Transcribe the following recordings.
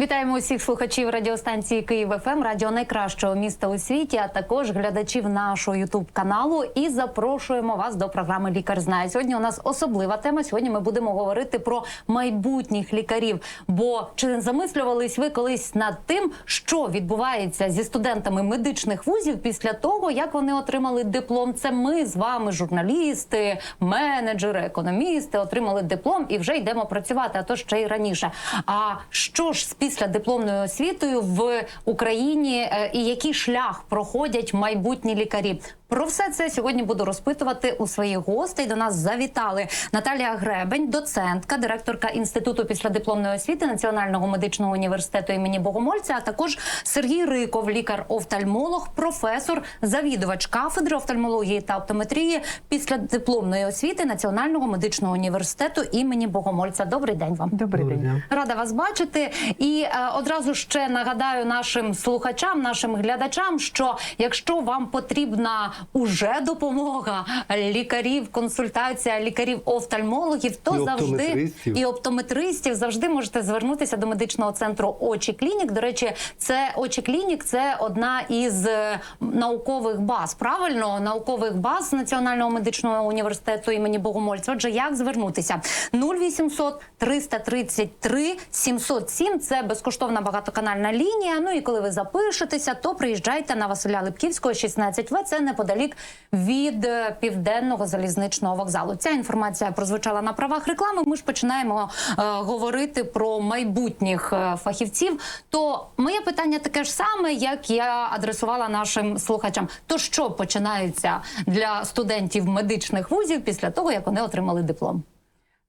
Вітаємо усіх слухачів радіостанції Київ ФМ, радіо найкращого міста у світі, а також глядачів нашого Ютуб каналу. І запрошуємо вас до програми Лікар знає. Сьогодні у нас особлива тема. Сьогодні ми будемо говорити про майбутніх лікарів. Бо чи не замислювались ви колись над тим, що відбувається зі студентами медичних вузів після того, як вони отримали диплом? Це ми з вами, журналісти, менеджери, економісти, отримали диплом і вже йдемо працювати. А то ще й раніше. А що ж з після дипломною освітою в Україні е, і який шлях проходять майбутні лікарі? Про все це сьогодні буду розпитувати у своїх гостей. До нас завітали Наталія Гребень, доцентка, директорка інституту післядипломної освіти Національного медичного університету імені Богомольця, а також Сергій Риков, лікар-офтальмолог, професор, завідувач кафедри офтальмології та оптометрії післядипломної освіти Національного медичного університету імені Богомольця. Добрий день вам. Добрий день. Рада вас бачити, і е, одразу ще нагадаю нашим слухачам, нашим глядачам, що якщо вам потрібна уже допомога лікарів, консультація лікарів-офтальмологів, то І завжди оптометристів. і оптометристів завжди можете звернутися до медичного центру Очі Клінік. До речі, це Очі Клінік це одна із е, наукових баз. Правильно, наукових баз Національного медичного університету імені Богомольця. Отже, як звернутися? 0800 333 707 – це безкоштовна багатоканальна лінія. Ну і коли ви запишетеся, то приїжджайте на Василя Липківського, 16В. Це неподалік від е, південного залізничного вокзалу. Ця інформація прозвучала на правах реклами. Ми ж починаємо е, говорити про майбутніх е, фахівців. То моє питання таке ж саме, як я адресувала нашим слухачам. То що починається для студентів медичних вузів після того, як вони отримали диплом?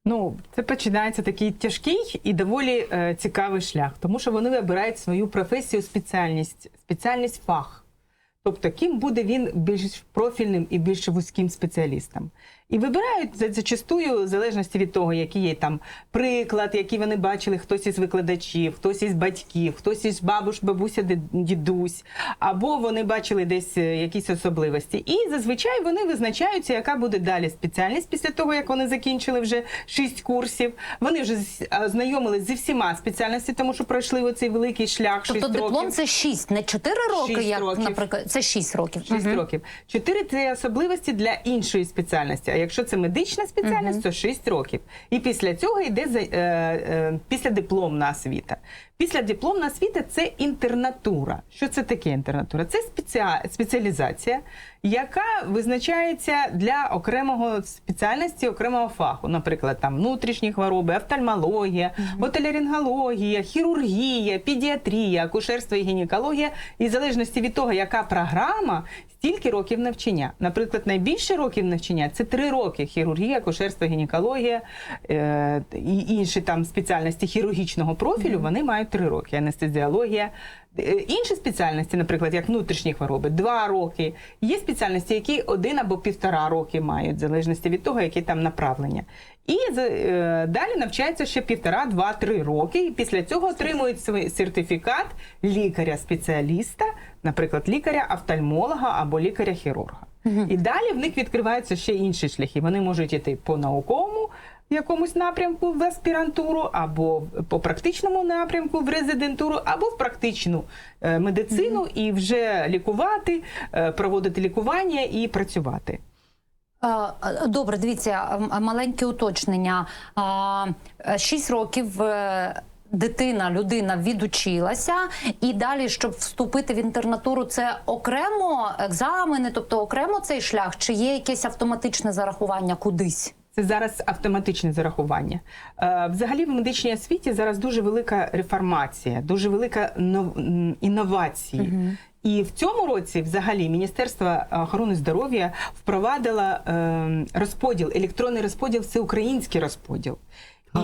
Ну, це починається такий тяжкий і доволі е, цікавий шлях, тому що вони вибирають свою професію, спеціальність, спеціальність фах. Тобто, ким буде він більш профільним і більш вузьким спеціалістом. І вибирають зачастую, в залежності від того, який є там приклад, який вони бачили, хтось із викладачів, хтось із батьків, хтось із бабуш, бабуся, дідусь, або вони бачили десь е, якісь особливості. І зазвичай вони визначаються, яка буде далі спеціальність після того, як вони закінчили вже шість курсів. Вони вже знайомились зі всіма спеціальностями, тому що пройшли оцей великий шлях. Тобто шість диплом років. це 6, не 4 роки, Шість як, років. наприклад, це 6 років. 6 Мгм. років. 4 – це особливості для іншої спеціальності. Якщо це медична спеціальність, то 6 років. І після цього йде за- е, е, післядипломна освіта. Післядипломна освіта це інтернатура. Що це таке інтернатура? Це спеціалізація, яка визначається для окремого спеціальності, окремого фаху. Наприклад, там внутрішні хвороби, офтальмологія, отолерінгологія, хірургія, педіатрія, акушерство і гінекологія. І в залежності від того, яка програма, стільки років навчання. Наприклад, найбільше років навчання це три роки: хірургія, акушерство, гінекологія е, і інші там спеціальності хірургічного профілю. Вони мають три роки. Анестезіологія. Е, Інші спеціальності, наприклад, як внутрішні хвороби, два роки. Є спеціальності, які один або півтора роки мають, в залежності від того, які там направлення. І е, далі навчаються ще півтора, два-три роки. І після цього отримують свій сертифікат лікаря-спеціаліста, наприклад, лікаря-офтальмолога або лікаря-хірурга. І далі в них відкриваються ще інші шляхи. Вони можуть йти по науковому якомусь напрямку в аспірантуру, або по практичному напрямку в резидентуру, або в практичну е, медицину і вже лікувати, е, проводити лікування і працювати. Добре, дивіться, маленьке уточнення. Е, Шість років. Дитина, людина відучилася, і далі, щоб вступити в інтернатуру, це окремо екзамени, тобто окремо цей шлях, чи є якесь автоматичне зарахування кудись? Це зараз автоматичне зарахування. Е, Взагалі в медичній освіті зараз дуже велика реформація, дуже велика інновації. І в цьому році, взагалі, Міністерство охорони здоров'я впровадило е, розподіл, електронний розподіл, всеукраїнський розподіл.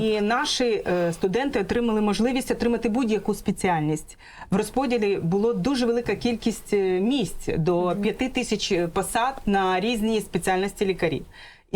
І наші е, студенти отримали можливість отримати будь-яку спеціальність. В розподілі було дуже велика кількість місць до 5 тисяч посад на різні спеціальності лікарів.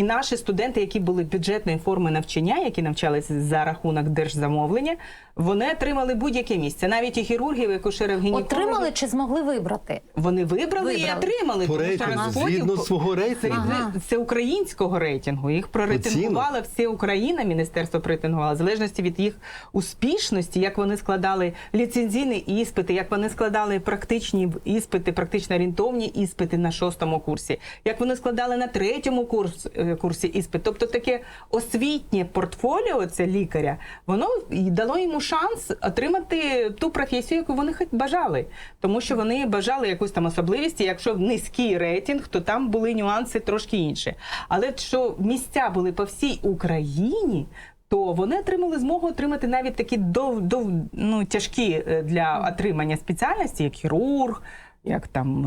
І наші студенти, які були бюджетної форми навчання, які навчалися за рахунок держзамовлення, вони отримали будь-яке місце. Навіть і хірургів, і акушерів гінекологів. Отримали чи змогли вибрати? Вони вибрали, і отримали. По рейтингу, згідно свого рейтингу. Ага. це українського рейтингу. Їх прорейтингувала вся Україна. Міністерство прорейтингувало в залежності від їх успішності, як вони складали ліцензійні іспити, як вони складали практичні іспити, практично орієнтовні іспити на шостому курсі, як вони складали на третьому курс, е, курсі іспит. Тобто таке освітнє портфоліо це лікаря, воно дало йому шанс отримати ту професію, яку вони хоч бажали. Тому що вони бажали якусь там особливість, і якщо низький рейтинг, то там були нюанси трошки інші. Але що місця були по всій Україні. То вони отримали змогу отримати навіть такі дов, дов, ну, тяжкі е, для отримання спеціальності, як хірург, як там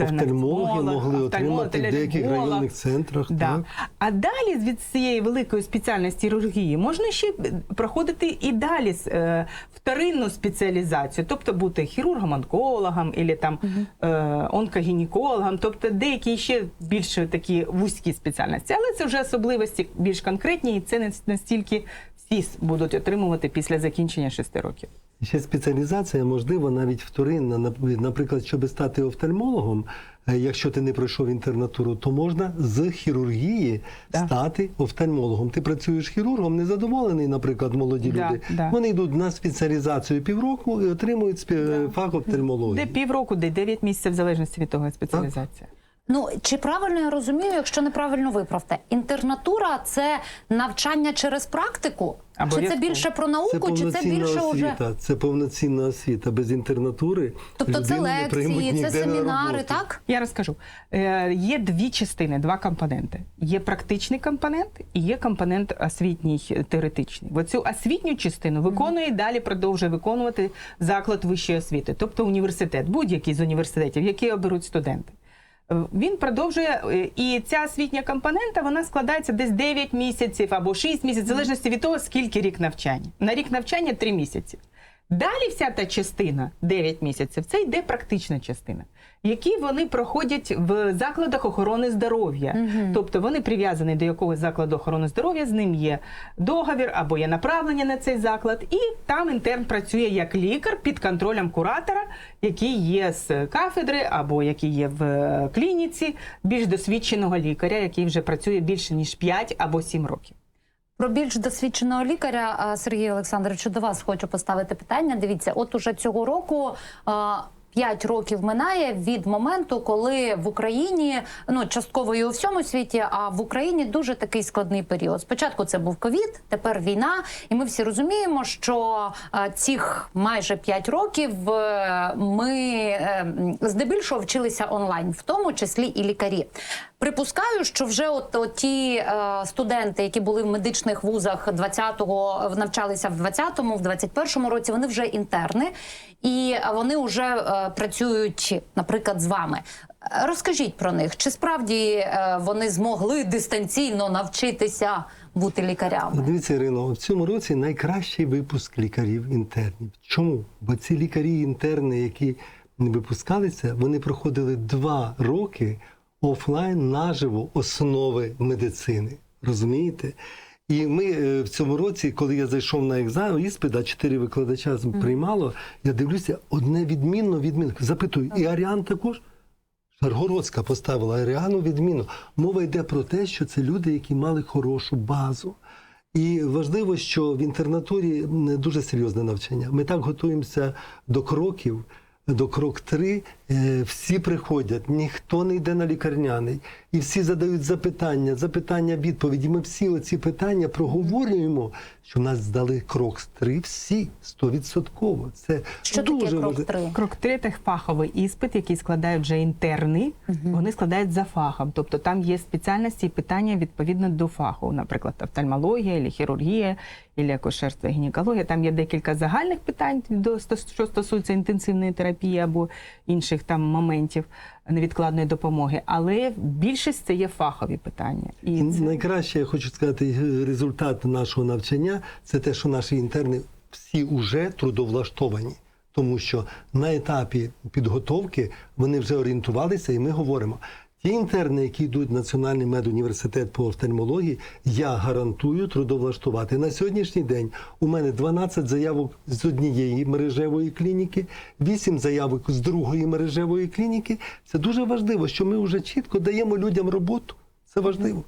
е, Офтальмологи могли отримати в деяких районних центрах. Да. Так. А далі від цієї великої спеціальності хірургії можна ще проходити і далі е, вторинну спеціалізацію, тобто бути хірургом-онкологом або там е, онкогінекологом, тобто деякі ще більш такі вузькі спеціальності. Але це вже особливості більш конкретні, і це не настільки всі будуть отримувати після закінчення шести років. Ще спеціалізація, можливо, навіть вторинна. Наприклад, щоб стати офтальмологом, е, якщо ти не пройшов інтернатуру, то можна з хірургії Да. стати офтальмологом. Ти працюєш хірургом, незадоволений, наприклад, молоді Да, люди. да. Вони йдуть на спеціалізацію півроку і отримують спе- фах офтальмології. Де півроку, де 9 місяців, в залежності від того спеціалізація. Ну чи правильно я розумію, якщо неправильно виправте, інтернатура це навчання через практику? Чи це більше про Це науку, чи це більше уже освіта. Це повноцінна освіта без інтернатури. тобто це лекції, це семінари, так? Я розкажу. Е, є дві частини, два компоненти. Є практичний компонент і є компонент освітній теоретичний. Оцю освітню частину виконує і далі продовжує виконувати заклад вищої освіти, тобто університет, будь-який з університетів, які оберуть студенти. Він продовжує, е, і ця освітня компонента вона складається десь 9 місяців або 6 місяців, в залежності від того, скільки рік навчання. На рік навчання 3 місяці. Далі вся та частина 9 місяців це йде практична частина, які вони проходять в закладах охорони здоров'я. Тобто вони прив'язані до якогось закладу охорони здоров'я, з ним є договір або є направлення на цей заклад, і там інтерн працює як лікар під контролем куратора, який є з кафедри або який є в е, клініці, більш досвідченого лікаря, який вже працює більше ніж 5 або 7 років. Про більш досвідченого лікаря а, Сергію Олександровичу до вас хочу поставити питання. Дивіться, от уже цього року. П'ять років минає від моменту, коли в Україні ну частково і у всьому світі, а в Україні дуже такий складний період. Спочатку це був ковід, тепер війна, і ми всі розуміємо, що е, цих майже п'ять років е, ми е, здебільшого вчилися онлайн, в тому числі і лікарі. Припускаю, що вже от, от ті е, студенти, які були в медичних вузах 20-го, навчалися в 20-му, в 21-му році, вони вже інтерни, і вони вже е, працюють, наприклад, з вами. Розкажіть про них, чи справді е, вони змогли дистанційно навчитися бути лікарями? Дивіться, Ірино, в цьому році найкращий випуск лікарів-інтернів. Чому? Бо ці лікарі-інтерни, які не випускалися, вони проходили два роки офлайн наживо основи медицини. Розумієте? І ми е, в цьому році, коли я зайшов на екзамен, іспит, а чотири викладача приймало, я дивлюся, одне відмінно, відмінно. Запитую, і Аріан також? Шаргородська поставила Аріану відміну. Мова йде про те, що це люди, які мали хорошу базу. І важливо, що в інтернатурі м, дуже серйозне навчання. Ми так готуємося до кроків. До крок три е, всі приходять, ніхто не йде на лікарняний, і всі задають запитання, запитання, відповіді. Ми всі оці питання проговорюємо, що нас здали крок три всі стовідсотково. Це Що дуже таке крок важливо. 3? Крок 3 – це фаховий іспит, який складають вже інтерни. Вони складають за фахом. Тобто там є спеціальності і питання відповідно до фаху, наприклад, офтальмологія, хірургія, або акушерство і гінекологія. Там є декілька загальних питань, до що стосуються інтенсивної терапії або інших там моментів невідкладної допомоги. Але більшість це є фахові питання. І це... Найкраще, я хочу сказати, результат нашого навчання це те, що наші інтерни всі вже трудовлаштовані. Тому що на етапі підготовки вони вже орієнтувалися, і ми говоримо: Ті інтерни, які йдуть в Національний медуніверситет по офтальмології, я гарантую трудовлаштувати. На сьогоднішній день у мене 12 заявок з однієї мережевої клініки, 8 заявок з другої мережевої клініки. Це дуже важливо, що ми вже чітко даємо людям роботу. Це важливо.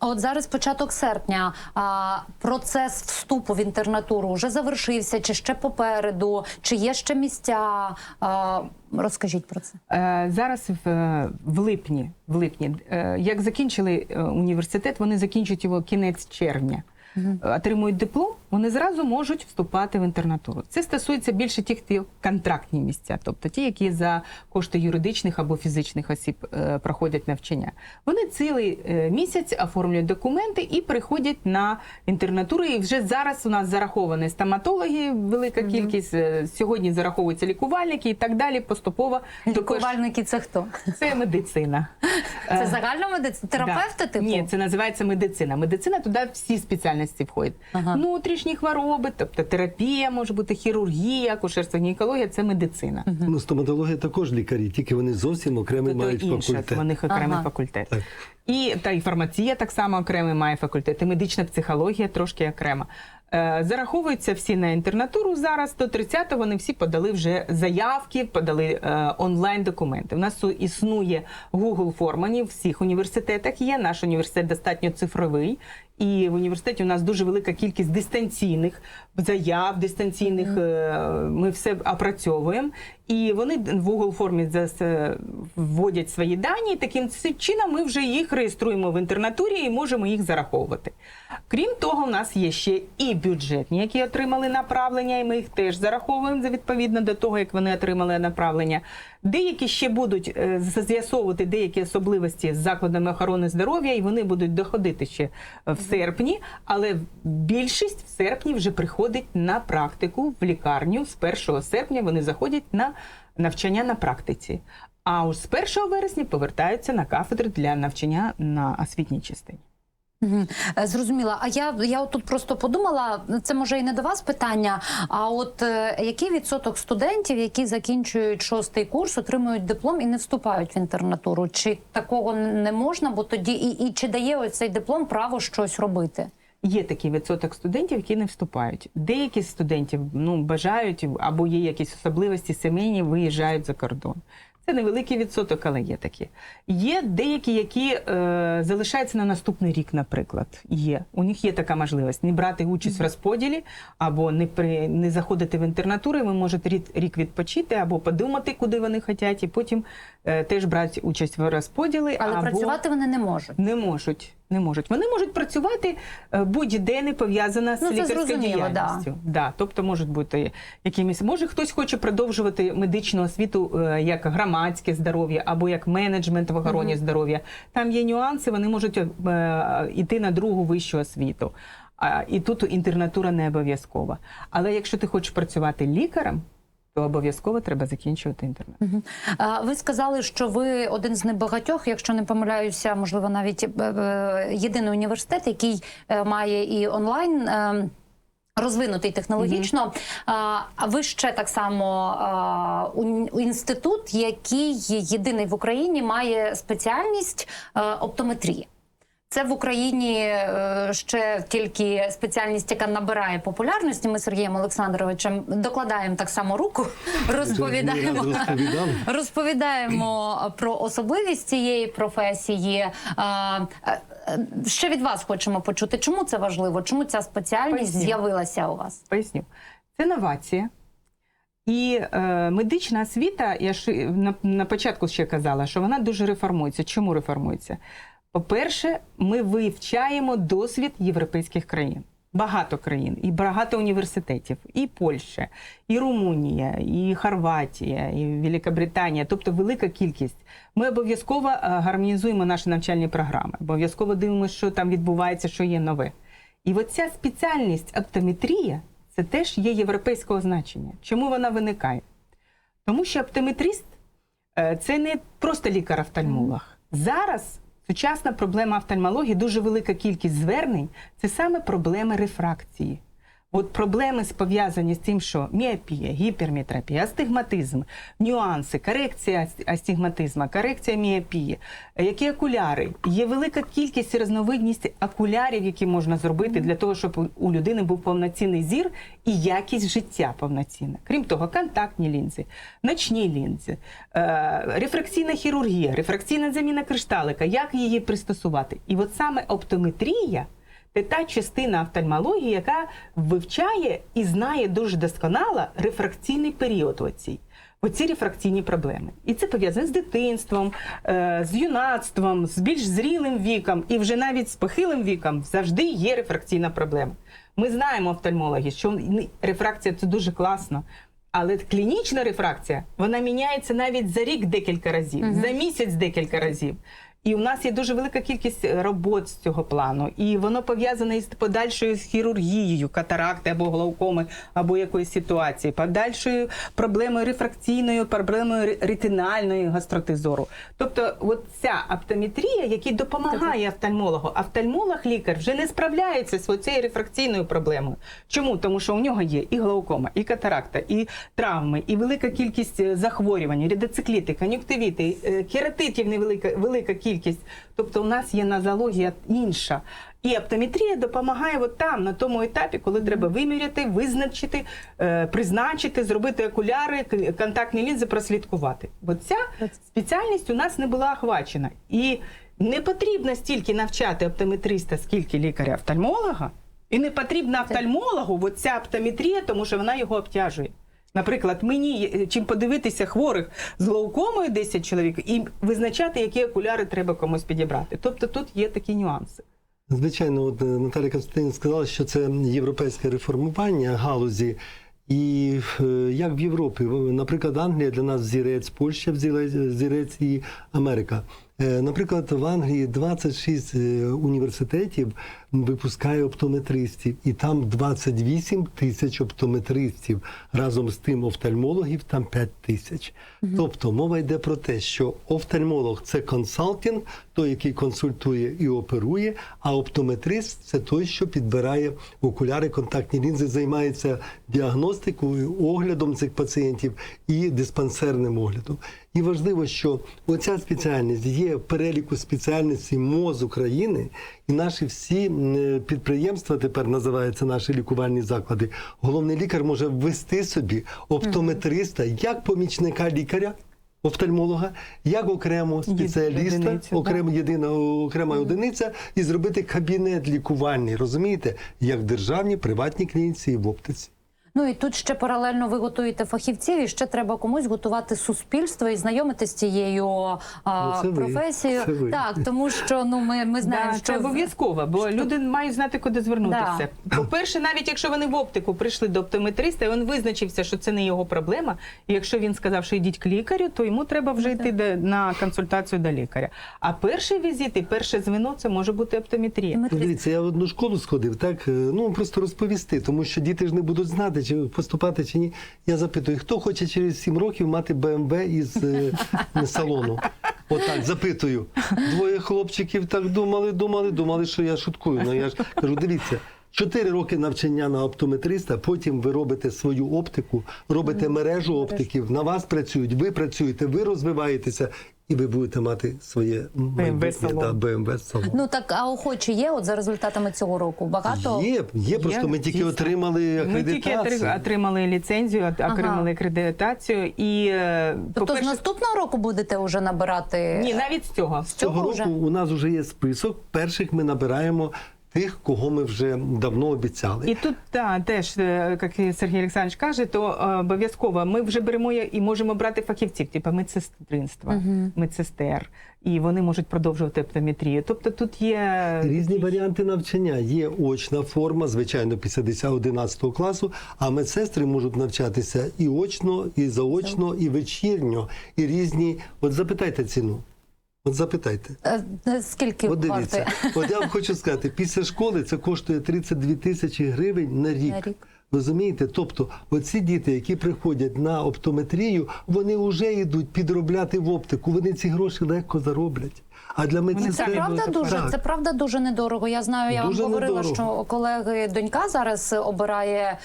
От зараз початок серпня. А, процес вступу в інтернатуру вже завершився, чи ще попереду, чи є ще місця? А, розкажіть про це. Е, Зараз в, е, в липні, в липні, е, як закінчили університет, вони закінчують його кінець червня. Е, Отримують диплом, вони зразу можуть вступати в інтернатуру. Це стосується більше тих, хто контрактні місця, тобто ті, які за кошти юридичних або фізичних осіб е, проходять навчання. Вони цілий е, місяць оформлюють документи і приходять на інтернатуру. І вже зараз у нас зараховані стоматологи, велика кількість. Сьогодні зараховуються лікувальники і так далі. Поступово Лікувальники це хто? це медицина. Це загальна медицина? Терапевти, да. типу? Ні, це називається медицина. Медицина туди всі спеціальності входять. Ага. Внутрішні хвороби, тобто терапія, може бути хірургія, акушерство, гінекологія це медицина. Ну, стоматологія також лікарі, тільки вони зовсім окремий Тобто мають інше, факультет. у них окремий Ага. факультет. Так. І та і фармація так само окремий має факультет, і медична психологія трошки окрема. Е, зараховуються всі на інтернатуру зараз. До 30-го вони всі подали вже заявки, подали е, онлайн документи. У нас існує Google формані в всіх університетах. Є наш університет достатньо цифровий. І в університеті у нас дуже велика кількість дистанційних заяв, дистанційних е, ми все опрацьовуємо. І вони в Google формі вводять свої дані. Таким чином ми вже їх реєструємо в інтернатурі і можемо їх зараховувати. Крім того, у нас є ще і бюджетні, які отримали направлення, і ми їх теж зараховуємо відповідно до того, як вони отримали направлення. Деякі ще будуть е, з'ясовувати деякі особливості з закладами охорони здоров'я, і вони будуть доходити ще в серпні. Але більшість в серпні вже приходить на практику в лікарню. З 1 серпня вони заходять на навчання на практиці. А уж з 1 вересня повертаються на кафедри для навчання на освітній частині. Е, Зрозуміла. А я, я тут просто подумала, це може і не до вас питання. А от е, який відсоток студентів, які закінчують шостий курс, отримують диплом і не вступають в інтернатуру? Чи такого не можна? Бо тоді і, і чи дає ось цей диплом право щось робити? Є такий відсоток студентів, які не вступають. Деякі студентів ну бажають або є якісь особливості сімейні, виїжджають за кордон. Це невеликий відсоток, але є такі. Є деякі, які е, залишаються на наступний рік, наприклад. Є у них є така можливість не брати участь в розподілі або не при не заходити в інтернатури. Ви можете рік, рік відпочити або подумати, куди вони хочуть, і потім е, теж брати участь в розподілі. Але або... працювати вони не можуть. Не можуть. Не можуть. Вони можуть працювати е, будь-де не пов'язана з Ну, лікарською зрозуміло, да. Да. Тобто можуть бути якимись. Може, хтось хоче продовжувати медичну освіту е, як громадське здоров'я або як менеджмент в охороні здоров'я. Там є нюанси, вони можуть е, йти на другу вищу освіту. А, і тут інтернатура не обов'язкова. Але якщо ти хочеш працювати лікарем, то обов'язково треба закінчувати інтернат. Мгм. А, Ви сказали, що ви один з небагатьох, якщо не помиляюся, можливо, навіть е, е, єдиний університет, який е, має і онлайн. Розвинутий технологічно, А, а ви ще так само а, у- інститут, який єдиний в Україні має спеціальність е, оптометрії. Це в Україні е, ще тільки спеціальність, яка набирає популярності. Ми з Сергієм Олександровичем докладаємо так само руку, розповідаємо. Розповідаємо про особливість цієї професії. Е, е, Ще від вас хочемо почути, чому це важливо, чому ця спеціальність Поясню. з'явилася у вас? Поясню. Це новація. І е, медична освіта, я ж на, на початку ще казала, що вона дуже реформується. Чому реформується? По-перше, ми вивчаємо досвід європейських країн. Багато країн, і багато університетів, і Польща, і Румунія, і Хорватія, і Великобританія, тобто велика кількість. Ми обов'язково е, гармонізуємо наші навчальні програми, обов'язково дивимося, що там відбувається, що є нове. І оця спеціальність оптометрія це теж є європейського значення. Чому вона виникає? Тому що оптометрист е, це не просто лікар-офтальмолог. Зараз сучасна проблема офтальмології, дуже велика кількість звернень це саме проблеми рефракції. От проблеми пов'язані з тим, що міопія, гіперметропія, астигматизм, нюанси, корекція ас- астигматизму, корекція міопії, е, які окуляри. Є велика кількість і різновидність окулярів, які можна зробити для того, щоб у- у людини був повноцінний зір і якість життя повноцінна. Крім того, контактні лінзи, ночні лінзи, е, рефракційна хірургія, рефракційна заміна кришталика, як її пристосувати. І от саме оптометрія. Це та частина офтальмології, яка вивчає і знає дуже досконало рефракційний період оцій. Оці рефракційні проблеми. І це пов'язано з дитинством, е, з юнацтвом, з більш зрілим віком, і вже навіть з похилим віком завжди є рефракційна проблема. Ми знаємо офтальмологи, що рефракція це дуже класно. Але клінічна рефракція вона міняється навіть за рік декілька разів, за місяць декілька разів. І у нас є дуже велика кількість робот з цього плану, і воно пов'язане із подальшою хірургією, катаракти або глаукоми, або якоїсь ситуації, подальшою проблемою рефракційною, проблемою ре- ретинальної гостроти зору. Тобто, от ця оптометрія, яка допомагає офтальмологу, офтальмолог лікар вже не справляється з цією рефракційною проблемою. Чому? Тому що у нього є і глаукома, і катаракта, і травми, і велика кількість е, захворювань, редоцикліти, кон'юктивіти, е, кератитів невелика велика кількість. Тобто у нас є назологія інша. І оптометрія допомагає от там, на тому етапі, коли треба виміряти, визначити, е, призначити, зробити окуляри, контактні лінзи, прослідкувати. Бо ця спеціальність у нас не була охвачена. І не потрібно стільки навчати оптометриста, скільки лікаря-офтальмолога, і не потрібна офтальмологу от ця оптометрія, тому що вона його обтяжує. Наприклад, мені чим подивитися хворих з глаукомою 10 чоловік і визначати, які окуляри треба комусь підібрати. Тобто тут є такі нюанси. Звичайно, от е, Наталя Константинівна сказала, що це європейське реформування галузі. І е, як в Європі, наприклад, Англія для нас взірець, Польща взірець і Америка. Е, Наприклад, в Англії 26 е, університетів випускає оптометристів, і там 28 тисяч оптометристів. Разом з тим офтальмологів там 5 тисяч. Тобто мова йде про те, що офтальмолог це консалтинг, той, який консультує і оперує, а оптометрист це той, що підбирає окуляри, контактні лінзи, займається діагностикою, оглядом цих пацієнтів і диспансерним оглядом. І важливо, що оця спеціальність є в переліку спеціальностей МОЗ України, і наші всі підприємства тепер називаються наші лікувальні заклади. Головний лікар може ввести собі оптометриста як помічника лікаря. Офтальмолога, як окремо спеціаліста, одиницю, окремо єдина окрема одиниця, і зробити кабінет лікувальний, розумієте, як в державній приватній клініці і в оптиці. Ну і тут ще паралельно ви готуєте фахівців, і ще треба комусь готувати суспільство і знайомити з цією а, Ну, це ви. професією. Ви. Так, тому що ну ми, ми знаємо, Да, що це обов'язково, бо люди мають знати, куди звернутися. По-перше, навіть якщо вони в оптику прийшли до оптометриста, і він визначився, що це не його проблема. І якщо він сказав, що йдіть к лікарю, то йому треба вже йти де- на консультацію до лікаря. А перший візит і перше звено це може бути оптометрія. Ну, Дивіться, я в одну школу сходив, так е, ну просто розповісти, тому що діти ж не будуть знати, чи поступати чи ні. Я запитую, хто хоче через 7 років мати БМВ із е, салону? Отак запитую. Двоє хлопчиків так думали, думали, думали, що я шуткую. Ну я ж кажу, дивіться. Чотири роки навчання на оптометриста, потім ви робите свою оптику, робите мережу оптиків, на вас працюють, ви працюєте, ви розвиваєтеся, і ви будете мати своє майбутнє салон. Ну так а охочі є от за результатами цього року. Багато Є, є, просто ми тільки дійсно. отримали Ми тільки отримали ліцензію, отримали акредитацію і е, тобто з наступного року будете вже набирати ні, навіть з цього. з Цього цього року вже у нас вже є список. Перших ми набираємо тих, кого ми вже давно обіцяли. І тут та, теж, е, як Сергій Олександрович каже, то е, обов'язково ми вже беремо і можемо брати фахівців, типу медсестринства, медсестер, і вони можуть продовжувати оптометрію. Тобто тут є Різні варіанти навчання. Є очна форма, звичайно, після 10-11 класу, а медсестри можуть навчатися і очно, і заочно, і вечірньо, і різні. От запитайте ціну. От запитайте. Е, е, скільки От дивіться, от я вам хочу сказати, після школи це коштує 32 тисячі гривень на рік. на рік? Розумієте? Тобто, оці діти, які приходять на оптометрію, вони вже йдуть підробляти в оптику. Вони ці гроші легко зароблять. А для медсестри Це правда дуже Так. це правда дуже недорого. Я знаю, я Дуже вам говорила, недорого. що колеги донька зараз обирає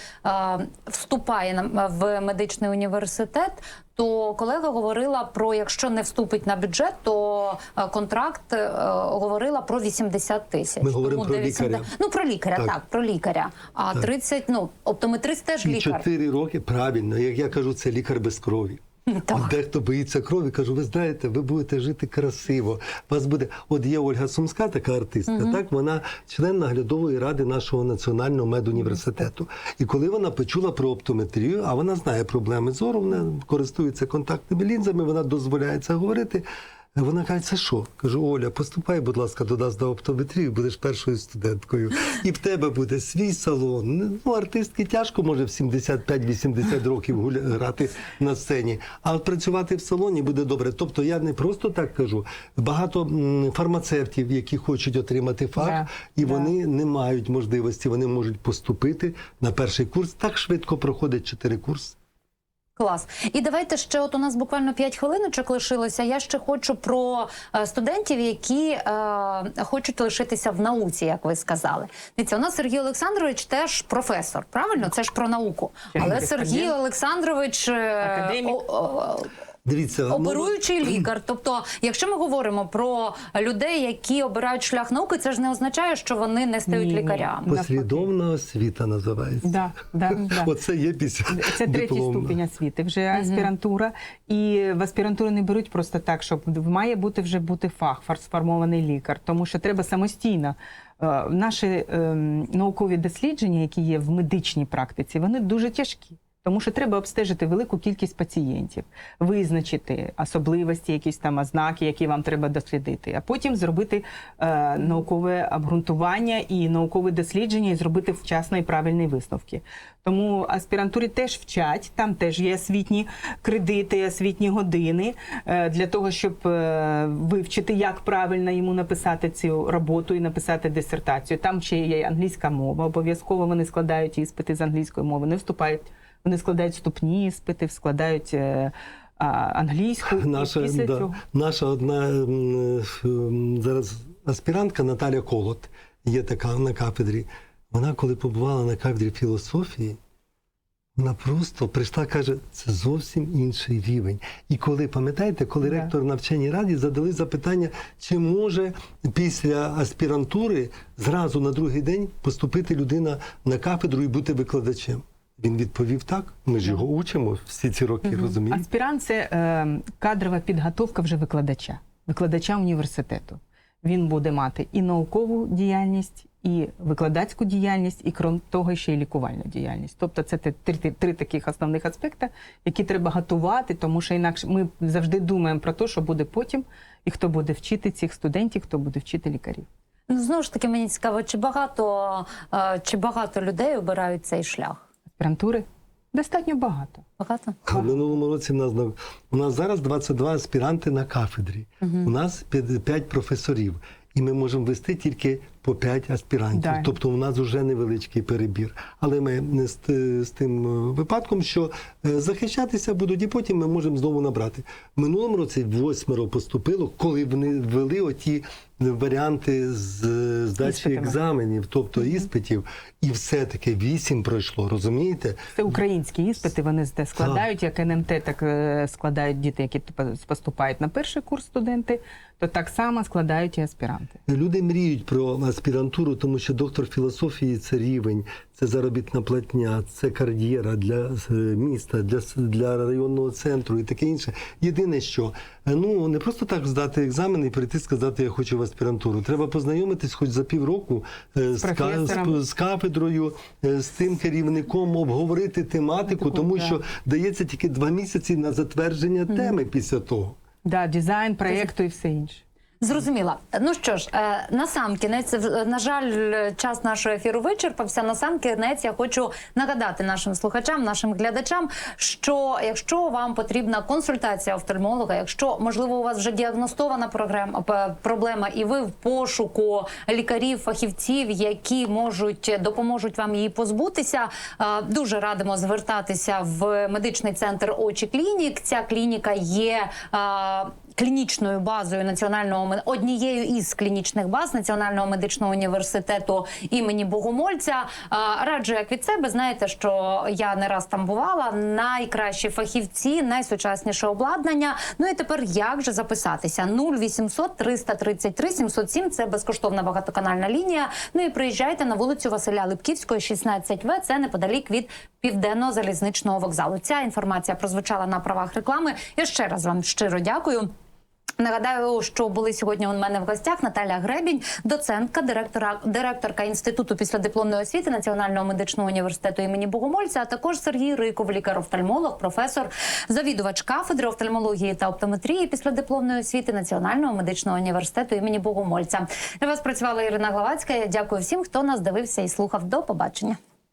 вступає в медичний університет. То колега говорила про якщо не вступить на бюджет, то контракт е, говорила про 80 тисяч. Ми говоримо Тому про де лікаря. Ну про лікаря, так, Так. про лікаря. А 30, ну оптометрист теж І лікар. 4 роки, правильно, як я кажу, це лікар без крові. Так. От дехто боїться крові, кажу, ви знаєте, ви будете жити красиво. Вас буде, от є Ольга Сумська, така артистка, так вона член наглядової ради нашого національного медуніверситету. І коли вона почула про оптометрію, а вона знає проблеми зору, вона користується контактними лінзами, вона дозволяє це говорити. Вона каже, це що? Кажу, Оля, поступай, будь ласка, до нас до оптометрії, будеш першою студенткою. І в тебе буде свій салон. Ну, артистки тяжко може в 75-80 років гуля... грати на сцені, а працювати в салоні буде добре. Тобто я не просто так кажу. Багато фармацевтів, які хочуть отримати фах, Да, і да. вони не мають можливості, вони можуть поступити на перший курс. Так швидко проходить 4 курси. Клас. І давайте ще, от у нас буквально 5 хвилиночок лишилося. Я ще хочу про е, студентів, які е, хочуть лишитися в науці, як ви сказали. Дивіться, у нас Сергій Олександрович теж професор, правильно? Це ж про науку. Але. Сергій Олександрович е, Академік. о- о- Дивіться, ну, лікар. Тобто, якщо ми говоримо про людей, які обирають шлях науки, це ж не означає, що вони не стають Ні, ні. лікарями. послідовна освіта називається. Да, да, да. Оце є після Це третій ступінь освіти, вже аспірантура. І в аспірантуру не беруть просто так, щоб має бути вже бути фах, сформований лікар, тому що треба самостійно. Е, Наші ем, наукові дослідження, які є в медичній практиці, вони дуже тяжкі. Тому що треба обстежити велику кількість пацієнтів, визначити особливості, якісь там ознаки, які вам треба дослідити, а потім зробити е, наукове обґрунтування і наукове дослідження, і зробити вчасно і правильні висновки. Тому аспірантурі теж вчать, там теж є освітні кредити, освітні години е, для того, щоб е, вивчити, як правильно йому написати цю роботу і написати дисертацію. Там ще є англійська мова. Обов'язково вони складають іспити з англійської мови, не вступають. Вони складають вступні іспити, складають е, а, англійську Наша, і після да, цього. наша одна м, зараз аспірантка Наталя Колот є така на кафедрі. Вона, коли побувала на кафедрі філософії, вона просто прийшла, каже, це зовсім інший рівень. І коли, пам'ятаєте, коли Да. ректор навчальній раді задали запитання, чи може після аспірантури зразу на другий день поступити людина на кафедру і бути викладачем? Він відповів так. Ми ж його учимо всі ці роки, розумієте? Аспірант це е, кадрова підготовка вже викладача, викладача університету. Він буде мати і наукову діяльність, і викладацьку діяльність, і крім того, ще й лікувальну діяльність. Тобто, це три, три, три таких основних аспекти, які треба готувати, тому що інакше ми завжди думаємо про те, що буде потім, і хто буде вчити цих студентів, хто буде вчити лікарів. Ну знову ж таки, мені цікаво, чи багато е, чи багато людей обирають цей шлях? Аспірантури достатньо багато. Багато? А в минулому році в нас у нас зараз 22 аспіранти на кафедрі. У нас 5 професорів, і ми можемо вести тільки по 5 аспірантів. Да. Тобто у нас вже невеличкий перебір. Але ми не з, з тим е, випадком, що е, захищатися будуть, і потім ми можемо знову набрати. В минулому році восьмеро поступило, коли вони ввели оті варіанти з е, здачі Іспитами. екзаменів, тобто іспитів, і все-таки вісім пройшло, розумієте? Це українські іспити, вони складають, як НМТ, так складають діти, які поступають на перший курс студенти, то так само складають і аспіранти. Люди мріють про аспірантуру, тому що доктор філософії це рівень, це заробітна платня, це кар'єра для е, міста, для, с- для районного центру і таке інше. Єдине, що е, ну не просто так здати екзамен і прийти сказати, я хочу в аспірантуру. Треба познайомитись хоч за півроку е, з, з, з кафедрою, з тим керівником, обговорити тематику, Таку, тому да. що дається тільки два місяці на затвердження теми після того. Да, дизайн проєкту і все інше. Зрозуміла. Ну що ж, е, на сам кінець, е, на жаль, е, час нашого ефіру вичерпався. На сам кінець я хочу нагадати нашим слухачам, нашим глядачам, що якщо вам потрібна консультація офтальмолога, якщо можливо у вас вже діагностована програма проблема, і ви в пошуку лікарів, фахівців, які можуть допоможуть вам її позбутися, е, дуже радимо звертатися в медичний центр очі клінік. Ця клініка є. Клінічною базою національного однією із клінічних баз Національного медичного університету імені Богомольця. Раджу, як від себе, знаєте, що я не раз там бувала. Найкращі фахівці, найсучасніше обладнання. Ну і тепер як же записатися? 0800 333 707 – Це безкоштовна багатоканальна лінія. Ну і приїжджайте на вулицю Василя Липківського, 16В. Це неподалік від південного залізничного вокзалу. Ця інформація прозвучала на правах реклами. Я ще раз вам щиро дякую. Нагадаю, що були сьогодні у мене в гостях Наталя Гребінь, доцентка, директора, директорка інституту післядипломної освіти Національного медичного університету імені Богомольця, а також Сергій Риков, лікар-офтальмолог, професор, завідувач кафедри офтальмології та оптометрії післядипломної освіти Національного медичного університету імені Богомольця. Для вас працювала Ірина Главацька. Я дякую всім, хто нас дивився і слухав. До побачення.